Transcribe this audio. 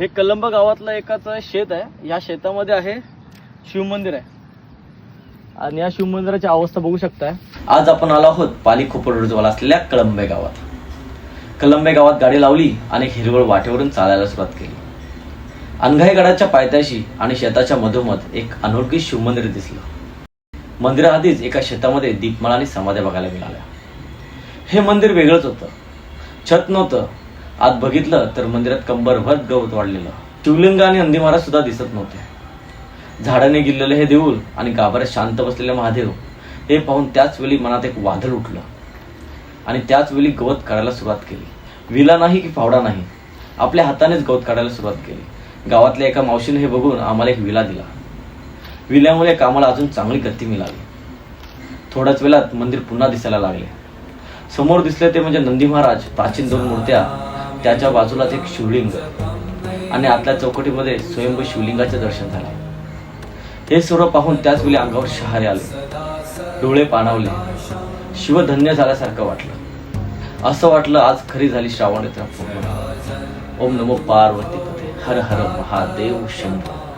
हे कलंब गावातलं एकाच शेत आहे. या शेतामध्ये आहे शिवमंदिर आहे. आणि या शिवमंदिराची अवस्था बघू शकताय. आज आपण आलो आहोत पाली खोपडजवळ असलेल्या कळंबे गावात. कलंबे गावात गाडी लावली आणि हिरवळ वाटेवरून चालायला सुरुवात केली. अनघाईगडाच्या पायथ्याशी आणि शेताच्या मधोमध एक अनोळखी शिवमंदिर दिसलं. मंदिराआधीच एका शेतामध्ये दीपमाळा आणि समाध्या बघायला मिळाल्या. हे मंदिर वेगळंच होतं. छत नव्हतं आत बघितलं तर मंदिरात कंबरभर गवत वाढलेलं. शिवलिंग आणि नंदी महाराज सुद्धा दिसत नव्हते. झाडाने गिरलेलं हे देऊळ आणि गाभाऱ्यात शांत बसलेले महादेव हे पाहून त्याच वेळी मनात एक वादळ उठलं. आणि त्याच वेळी गवत काढायला सुरुवात केली. विला नाही की फावडा नाही आपल्या हातानेच गवत काढायला सुरुवात केली. गावातल्या एका मावशीने हे बघून आम्हाला एक विला दिला. विल्यामुळे कामाला अजून चांगली गती मिळाली. थोड्याच वेळात मंदिर पुन्हा दिसायला लागले. समोर दिसले ते म्हणजे नंदी महाराज प्राचीन दोन मूर्त्या त्याच्या बाजूलाच एक शिवलिंग आणि आतल्या चौकटीमध्ये स्वयंभू शिवलिंगाचे दर्शन झाले. हे सर्व पाहून त्याच वेळी अंगावर शहारे आले. डोळे पाणावले. शिवधन्य झाल्यासारखं वाटलं. असं वाटलं आज खरी झाली श्रावण यात्रा ओम नमो पार्वती पते. हर हर महादेव शंभो.